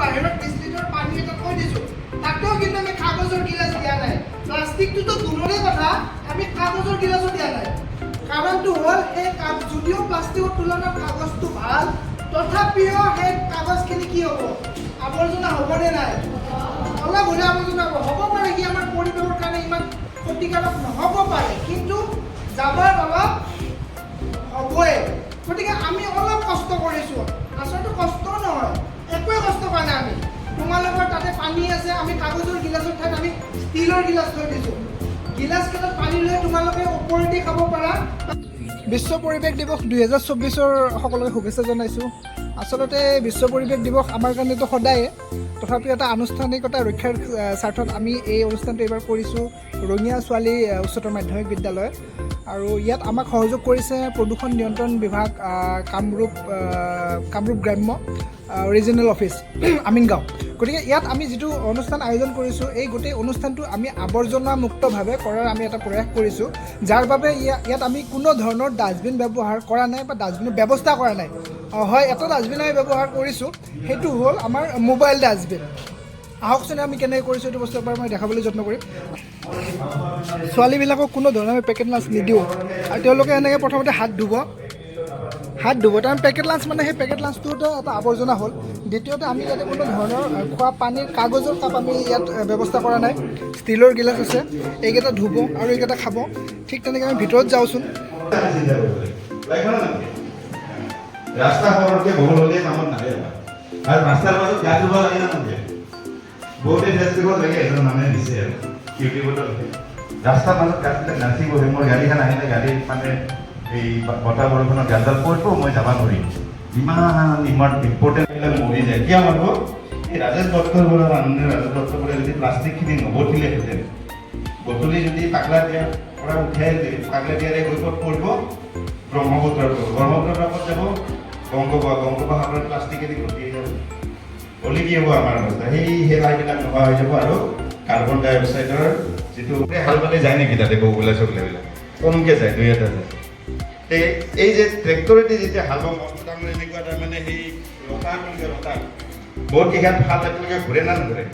বাহিৰত বিছ লিটাৰ পানী এটা থৈ দিছোঁ। তাতেও কিন্তু আমি কাগজৰ গিলাচ দিয়া নাই। প্লাষ্টিকটোতো দূৰৰে কথা, আমি কাগজৰ গিলাচো দিয়া নাই। কাৰণটো হ'ল, সেই কাগ, যদিও প্লাষ্টিকৰ তুলনাত কাগজটো ভালো, তথাপিও সেই কাগজখিনি কি হ'ব? আৱৰ্জনা হ'বনে নাই? অলপ হ'লে আৱৰ্জনা হ'ব। হ'ব পাৰে কি আমাৰ পৰিৱেশৰ কাৰণে ইমান ক্ষতিকাৰক নহ'ব পাৰে, কিন্তু যাবৰ অলপ হ'বই। গতিকে আমি অলপ কষ্ট কৰিছোঁ। আচলতে কষ্ট নহয়। একোৱে কষ্ট কৰা নাই আমি। তোমালোকৰ তাতে পানী আছে আমি কাগজৰ গিলাচৰ ঠাইত আমি ষ্টীলৰ গিলাচ থৈ দিছোঁ। গিলাচকেইটাত পানী লৈ তোমালোকে ওপৰেদি খাব পাৰা। বিশ্ব পৰিৱেশ দিৱস দুহেজাৰ চৌব্বিছৰ সকলোকে শুভেচ্ছা জনাইছোঁ। আচলতে বিশ্ব পৰিৱেশ দিৱস আমাৰ কাৰণেতো সদায়ে। তথাপিও এটা আনুষ্ঠানিকতা ৰক্ষাৰ স্বাৰ্থত আমি এই অনুষ্ঠানটো এইবাৰ কৰিছোঁ ৰঙীয়া ছোৱালী উচ্চতৰ মাধ্যমিক বিদ্যালয় আৰু ইয়াত আমাক সহযোগ কৰিছে প্ৰদূষণ নিয়ন্ত্ৰণ বিভাগ কামৰূপ কামৰূপ গ্ৰাম্য ৰিজনেল অফিচ আমিনগাঁও। গতিকে ইয়াত আমি যিটো অনুষ্ঠান আয়োজন কৰিছোঁ, এই গোটেই অনুষ্ঠানটো আমি আৱৰ্জনামুক্তভাৱে কৰাৰ আমি এটা প্ৰয়াস কৰিছোঁ, যাৰ বাবে ইয়া- ইয়াত আমি কোনো ধৰণৰ ডাষ্টবিন ব্যৱহাৰ কৰা নাই বা ডাষ্টবিনৰ ব্যৱস্থা কৰা নাই। হয়, এটা ডাষ্টবিন আমি ব্যৱহাৰ কৰিছোঁ, সেইটো হ'ল আমাৰ মোবাইল ডাষ্টবিন। আহকচোন আমি কেনেকৈ কৰিছোঁ এইটো বস্তু এবাৰ মই দেখাবলৈ যত্ন কৰিম। ছোৱালীবিলাকক কোনো ধৰণৰ আমি পেকেট লাঞ্চ নিদিওঁ। আৰু তেওঁলোকে এনেকৈ প্ৰথমতে হাত ধুব। হাত ধুব। তাৰমানে পেকেট লাঞ্চ মানে সেই পেকেট লাঞ্চটোতো এটা আৱৰ্জনা হ'ল। দ্বিতীয়তে আমি ইয়াতে কোনো ধৰণৰ খোৱা পানীৰ কাগজৰ কাপ আমি ইয়াত ব্যৱস্থা কৰা নাই। ষ্টীলৰ গিলাচ আছে, এইকেইটা ধুব আৰু এইকেইটা খাব। ঠিক তেনেকৈ আমি ভিতৰত যাওঁচোন। ৰাস্তাৰ মাজত গাড়ীখন আহিলে গাড়ীত মানে এই বতাহ বৰষুণৰ গাছডাল পৰিব মই যাব নোৱাৰিম ইমান ইমান ইম্পৰ্টেণ্ট এইবিলাক মৰি যায়। কিয় মাৰিব এই ৰাজেশ দত্তৰ বৰা মানুহে, ৰাজেশ দত্তৰ বৰাই যদি প্লাষ্টিকখিনি নবঠিলেহেঁতেন গধূলি যদি পাগলা দিয়া পৰা উঠাই পাগলা দিয়াৰে গৈ ক'ত পৰিব? ব্ৰহ্মপুত্ৰৰ ব্ৰহ্মপুত্ৰৰ পৰা যাব? গংগোপা। সাগৰত প্লাষ্টিকেদি ঘটি যাব হ'লে কি হ'ব আমাৰ অৱস্থা? সেই সেই নোহোৱা হৈ যাব আৰু কাৰ্বন ডাই অক্সাইডৰ যিটো হাল বালি যায় নেকি তাতে বগলা চগলাবিলাক কমকৈ যায় দুই এটা যায়। এই যে ট্ৰেক্টৰেদি যেতিয়া হাল বাব তাৰমানে এনেকুৱা তাৰমানে সেই ৰটা বুলি কয় বহুত কেইখন ফাল একেলগে ঘূৰে না নঘূৰে?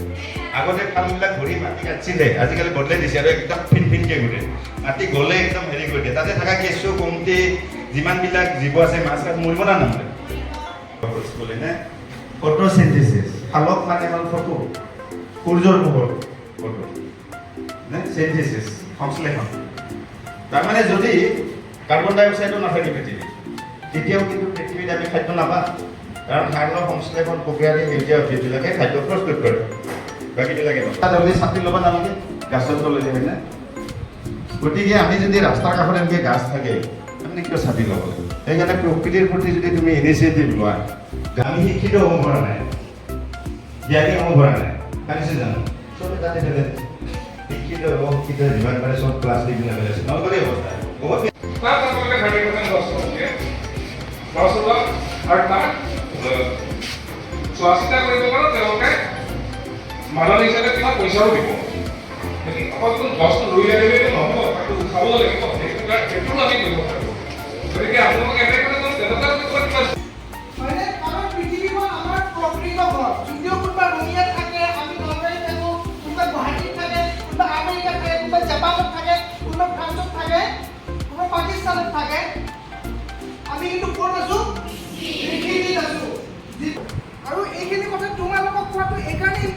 আগতে ফালবিলাক ঘূৰি মাটি কাটিছিলে আজিকালি বদলাই দিছে আৰু একদম ফিন ফিনকৈ ঘূৰে। মাটি গ'লে একদম হেৰি কৰি দিয়ে। তাতে থকা কেঁচু কমটি যিমানবিলাক জীৱ আছে মাছ কাছ মৰিব না নমৰে বোলে নে? ফটোচিনথেচিছ শালক মানে হ'ল ফটো। সূৰ্যৰ পোহৰ। ফটো। নে? চিনথেচিছ সংশ্লেষণ। তাৰমানে যদি কাৰ্বন ডাই অক্সাইডো নাথাকে পৃথিৱীত। তেতিয়াও কিন্তু পৃথিৱীত আমি খাদ্য নাপাম কাৰণ সাগৰ সংশ্লেষণ প্ৰক্ৰিয়াৰে সেউজীয়া উদ্ভিদবিলাকে খাদ্য প্ৰস্তুত কৰে। বাকীবিলাকে আমি ছাতি ল'ব নালাগে গাছৰ তলেদি হয়নে গতিকে আমি যদি ৰাস্তাৰ কাষত এনেকৈ গাছ থাকে, আপুনি কিয় ছাতি ল'ব? লাগে সেইকাৰণে প্ৰকৃতিৰ প্ৰতি যদি তুমি ইনিচিয়েটিভ লোৱা, আমি শিক্ষিত হ'ব পৰা নাই। জ্ঞানী হ'ব পৰা নাই। পাৰিছে জানো? চবে তাতে পেলে শিক্ষিত হ'ব, শিক্ষিত যিমান পাৰে চব প্লাষ্টিকবিলাক পেলাইছে নলবাৰী অৱস্থা। বহুত তাত আপোনালোকে থাৰ্টি পাৰ্চেণ্ট লছ হ'বগে লছ হ'ব আৰু তাত আহ, চোৱা চিতা কৰিব পাৰো তেওঁলোকে মানুহ হিচাপে কিমান পইচাও দিব অকল গছটো ৰুই আহিলেতো নহ'ব তাকো উঠাব লাগিব সেইটো আমি কৰিব পাৰোঁ গতিকে আপোনালোকে এনেকৈ তেনেকুৱা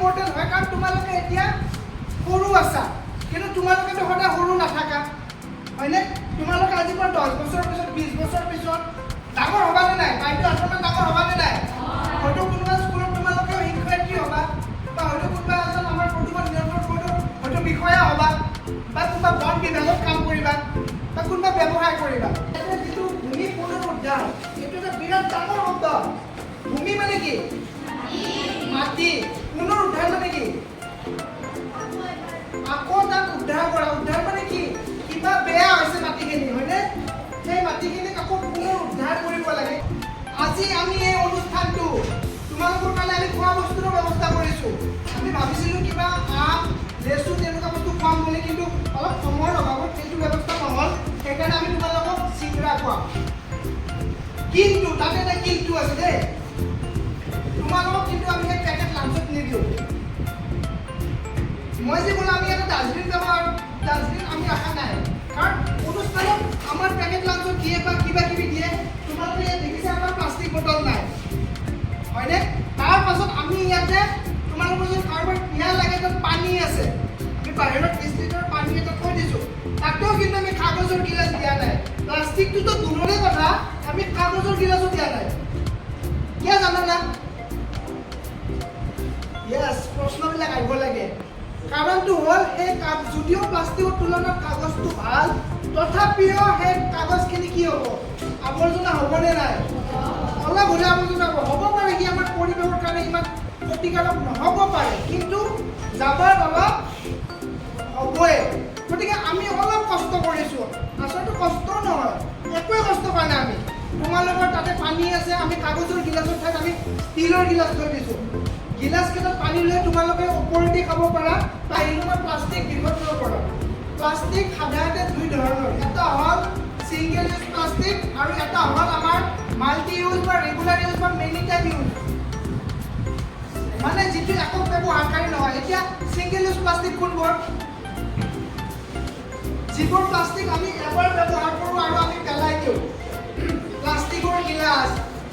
ইম্পৰ্টেণ্ট হয় কাৰণ তোমালোকে এতিয়া সৰু আছা। কিন্তু তোমালোকেতো সদায় সৰু নাথাকা। হয়নে? তোমালোকে আজিৰ পৰা দহ বছৰৰ পিছত বিছ বছৰৰ পিছত ডাঙৰ হ'বানে নাই? বাইদেউ অকণমান ডাঙৰ হ'বানে নাই? হয়তো কোনোবা স্কুলত তোমালোকেও শিক্ষয়িত্ৰী হ'বা বা হয়তো কোনোবা এজন আমাৰ প্ৰদূষণ নিয়ন্ত্ৰণ বোৰ্ডৰ হয়তো বিষয়া হ'বা বা কোনোবা বন বিভাগত কাম কৰিবা বা কোনোবা ব্যৱসায় কৰিবা। যিটো ভূমি পুনৰুদ্ধাৰ এইটো এটা বিৰাট ডাঙৰ শব্দ। ভূমি মানে কি? মাটি। পুনৰুদ্ধাৰ মানে কি? আকৌ তাক উদ্ধাৰ কৰা, উদ্ধাৰ মানে কি? কিবা বেয়া হৈছে মাটিখিনি, হয়নে? সেই মাটিখিনিক আকৌ পুনৰ উদ্ধাৰ কৰিব লাগে? আজি আমি এই অনুষ্ঠানটো তোমালোকৰ কাৰণে আমি খোৱা বস্তুৰো ব্যৱস্থা কৰিছোঁ। আমি ভাবিছিলোঁ কিবা আম, লেচু তেনেকুৱা বস্তু খুৱাম বুলি, কিন্তু অলপ সময়ৰ অভাৱত সেইটো ব্যৱস্থা নহ'ল। সেইকাৰণে আমি তোমালোকক চিংৰা খুৱাম। কিন্তু তাতে এটা কিন্তু আছে দেই। মই যে ক'লো, আমি এটা ডাষ্টবিন ব্যৱহাৰ ডাষ্টবিন আমি ৰখা নাই। কাৰণ অনুষ্ঠানত আমাৰ পেকেট লাঞ্চত দিয়ে বা কিবা কিবি দিয়ে, তোমালোকে দেখিছে আমাৰ প্লাষ্টিক বটল নাই। হয়নে? তাৰ পাছত আমি ইয়াতে তোমালোকৰ যদি কাৰোবাৰ পিয়াহ লাগে, তাত পানী আছে। আমি বাহিৰত লিটাৰ পানী এটা থৈ দিছোঁ। তাতেও কিন্তু আমি কাগজৰ গিলাচ দিয়া নাই। প্লাষ্টিকটোতো দূৰৰে কথা, আমি কাগজৰ গিলাচো দিয়া নাই। কাৰণটো হ'ল সেই কাপ যদিও প্লাষ্টিকৰ তুলনাত কাগজটো ভালো, তথাপিও সেই কাগজখিনি কি হ'ব? আৱৰ্জনা হ'বনে নাই? অলপ হ'লে আৱৰ্জনা হ'ব। হ'ব পাৰে সি আমাৰ পৰিৱেশৰ কাৰণে ইমান ক্ষতিকাৰক নহ'ব পাৰে, কিন্তু যাবৰ অলপ হ'বই। গতিকে আমি অলপ কষ্ট কৰিছোঁ। আচলতে কষ্ট নহয়, একোৱে কষ্ট কৰা নাই আমি। তোমালোকৰ তাতে পানী আছে, আমি কাগজৰ গিলাচৰ ঠাইত আমি ষ্টীলৰ গিলাচ থৈ দিছোঁ। গিলাচ কেইটাত পানী লৈ তোমালোকে ওপৰেদি খাব পাৰা, বা এনেকুৱা প্লাষ্টিক বিপদৰ পৰা। প্লাষ্টিক সাধাৰণতে দুই ধৰণৰ। এটা হ'ল ছিংগল ইউজ প্লাষ্টিক আৰু এটা হ'ল আমাৰ মাল্টি ইউজ বা ৰেগুলাৰ ইউজ বা মেনি টাইম ইউজ মানে যিটো একক ব্যৱহাৰকাৰী নহয়। এতিয়া ছিংগল ইউজ প্লাষ্টিক কোনবোৰ? যিবোৰ প্লাষ্টিক আমি এবাৰ ব্যৱহাৰ কৰোঁ আৰু আমি পেলাই দিওঁ। প্লাষ্টিকৰ গিলাচ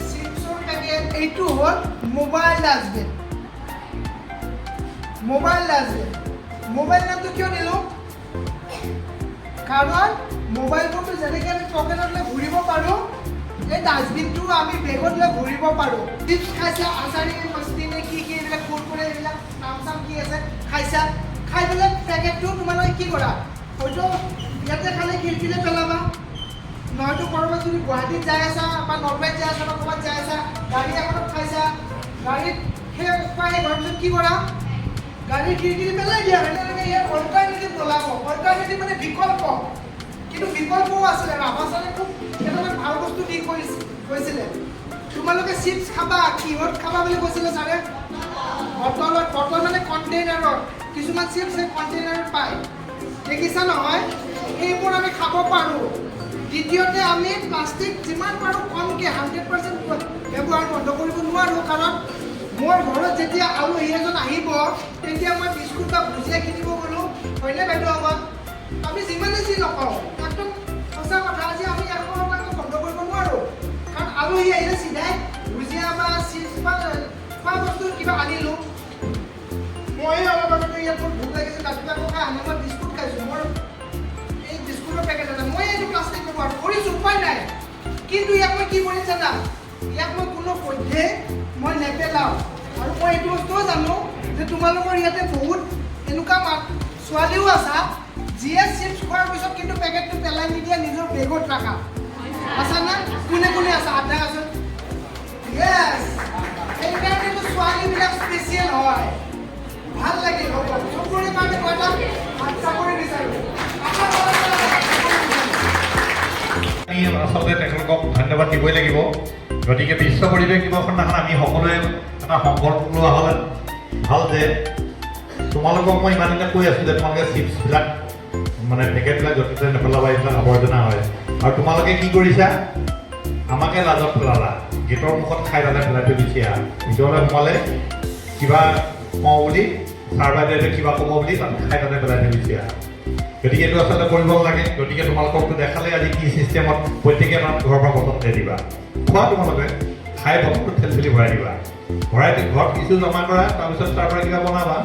চিপছৰ পেকেট এইটো হ'ল mobile dustbin mobile dustbin mobile নামটো কিয় দিলোঁ কাৰণ মোবাইল ফোনটো যেনেকৈ আমি পকেটত লৈ ঘূৰিব পাৰোঁ এই ডাষ্টবিনটো আমি বেগত লৈ ঘূৰিব পাৰোঁ চিপছ খাইছা, আচাৰি মস্তি নে কি কি, এইবিলাক কুৰকুৰে এইবিলাক নাম চাম কি আছে, খাইছা? খাই পেলাই পেকেটটো তোমালোকে কি কৰা? হয়তো ইয়াতে খালে খিৰিকীৰে পেলাবা। নহয়তো ক'ৰবাত যদি গুৱাহাটীত যাই আছা বা নলবাৰীত যাই আছা বা ক'ৰবাত যাই আছা, গাড়ী এখনত খাইছা, গাড়ীত সেই পাই হোৱাৰ পিছত কি কৰা? পেলাই দিয়া হয়। তেনেকৈ ইয়াৰ অল্টাৰনেটিভ ওলাব অল্টাৰনেটিভ মানে বিকল্প। কিন্তু বিকল্পও আছিলে ৰাভা ছাৰে খুব কেইটামান ভালো বস্তু দি কৈছিলে। তোমালোকে চিপছ খাবা, কিহত খাবা বুলি কৈছিলে ছাৰে? বটলত, বটল মানে কণ্টেইনাৰত কিছুমান চিপছ সেই কণ্টেইনাৰত পায়। দেখিছা নহয়? সেইবোৰ আমি খাব পাৰোঁ। দ্বিতীয়তে আমি প্লাষ্টিক যিমান পাৰোঁ কমকৈ হাণ্ড্ৰেড পাৰ্চেণ্ট ব্যৱহাৰ বন্ধ কৰিব নোৱাৰোঁ। কাৰণ মোৰ ঘৰত যেতিয়া আলহী এজন আহিব, তেতিয়া মই বিস্কুট বা ভুজিয়া কিনিব গ'লোঁ। হয়নে বাইদেউ আমাক আমি যিমানে যি নকওঁ একদম সঁচা কথা, আজি আমি এশ টকা বন্ধ কৰিব নোৱাৰোঁ। কাৰণ আলহী আহিলে চিধাই ভুজিয়া বা চিপছ বা খোৱা বস্তু কিবা আনিলোঁ। মই অলপ আগতে ইয়াত মোৰ ভোক লাগিছে, ৰাতিপুৱা ককাই আনি মই বিস্কুট খাইছোঁ। মোৰ এই বিস্কুটৰ পেকেট এটা মই এইটো প্লাষ্টিক ব্যৱহাৰ কৰিছোঁ, উপায় নাই। কিন্তু ইয়াক মই কি কৰিম জানা? ইয়াক মই কোনো পধ্যে মই নেপেলাওঁ। আৰু মই এইটো বস্তুও জানো যে তোমালোকৰ ইয়াতে বহুত এনেকুৱা মা ছোৱালীও আছা, যিয়ে চিপছ খোৱাৰ পিছত কিন্তু পেকেটটো পেলাই নিদিয়া, নিজৰ বেগত ৰাখা। আছা না কোনে কোনে আছা? হাত দেখাচোন য়েছ সেইকাৰণেতো ছোৱালীবিলাক স্পেচিয়েল হয়। ভালো লাগে চবৰে কাৰণে মই হাত চাকৰি বিচাৰোঁ। আচলতে তেখেতলোকক ধন্যবাদ দিবই লাগিব। গতিকে বিশ্ব পৰিৱেশ দিৱসৰ দিনাখন আমি সকলোৱে এটা সংকল্প লোৱা হ'ল ভালো যে তোমালোকক মই ইমান দিনে কৈ আছোঁ যে তোমালোকে চিপছবিলাক মানে পেকেটবিলাক য'তে ত'তে নেপেলাবা, এইবিলাক আৱৰ্জনা হয়। আৰু তোমালোকে কি কৰিছা? আমাকে লাজত পেলালা। গেটৰ মুখত খাই তাতে পেলাই থৈ গুচি আহা ভিতৰলৈ সোমালে কিবা কওঁ বুলি, ছাৰ বাইদেৱে কিবা ক'ব বুলি তাত খাই তাতে পেলাই থৈ আহা গতিকে এইটো আচলতে কৰিব লাগে। গতিকে তোমালোককতো দেখালে আজি কি চিষ্টেমত প্ৰত্যেকে তাত ঘৰৰ পৰা বটল দি দিবা। খোৱা তোমালোকে, খাই বটলটো ঠেলি ঠেলি ভৰাই দিবা। ভৰাই ঘৰত কিছু জমা কৰা, তাৰপিছত তাৰ পৰা বনাবা।